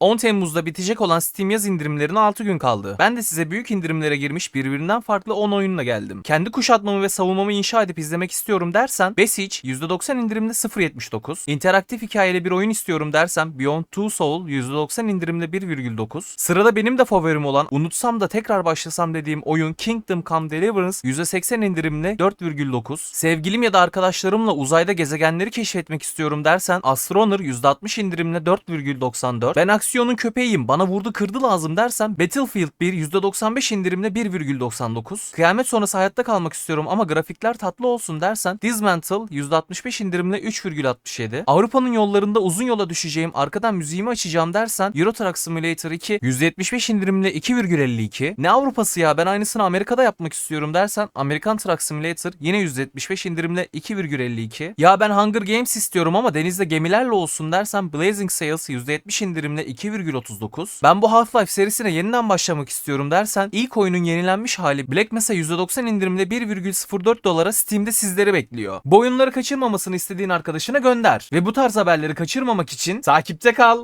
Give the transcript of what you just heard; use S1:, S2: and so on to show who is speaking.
S1: 10 Temmuz'da bitecek olan Steam yaz indirimlerine 6 gün kaldı. Ben de size büyük indirimlere girmiş birbirinden farklı 10 oyunla geldim. Kendi kuşatmamı ve savunmamı inşa edip izlemek istiyorum dersen Besiege %90 indirimde 0.79. İnteraktif hikayeli bir oyun istiyorum dersen Beyond Two Soul %90 indirimde 1.9. Sırada benim de favorim olan unutsam da tekrar başlasam dediğim oyun Kingdom Come Deliverance %80 indirimle 4,9. Sevgilim ya da arkadaşlarımla uzayda gezegenleri keşfetmek istiyorum dersen Astroner %60 indirimle 4,94. Ben aksiyonun köpeğiyim bana vurdu kırdı lazım dersen Battlefield 1 %95 indirimle 1,99. Kıyamet sonrası hayatta kalmak istiyorum ama grafikler tatlı olsun dersen Dismantle %65 indirimle 3,67. Avrupa'nın yollarında uzun yola düşeceğim arkadan müziğimi açacağım dersen Euro Truck Simulator 2 %75 indirimle 2,52. Ne Avrupası ya ben aynısını Amerika'da yapmak istiyorum dersen Amerikan Truck Simulator yine %75 indirimle 2,52. Ya ben Hunger Games istiyorum ama denizde gemilerle olsun dersen Blazing Sails %70 indirimle 2,39. Ben bu Half-Life serisine yeniden başlamak istiyorum dersen ilk oyunun yenilenmiş hali Black Mesa %90 indirimle 1,04 dolara Steam'de sizleri bekliyor. Bu oyunları kaçırmamasını istediğin arkadaşına gönder. Ve bu tarz haberleri kaçırmamak için takipte kal.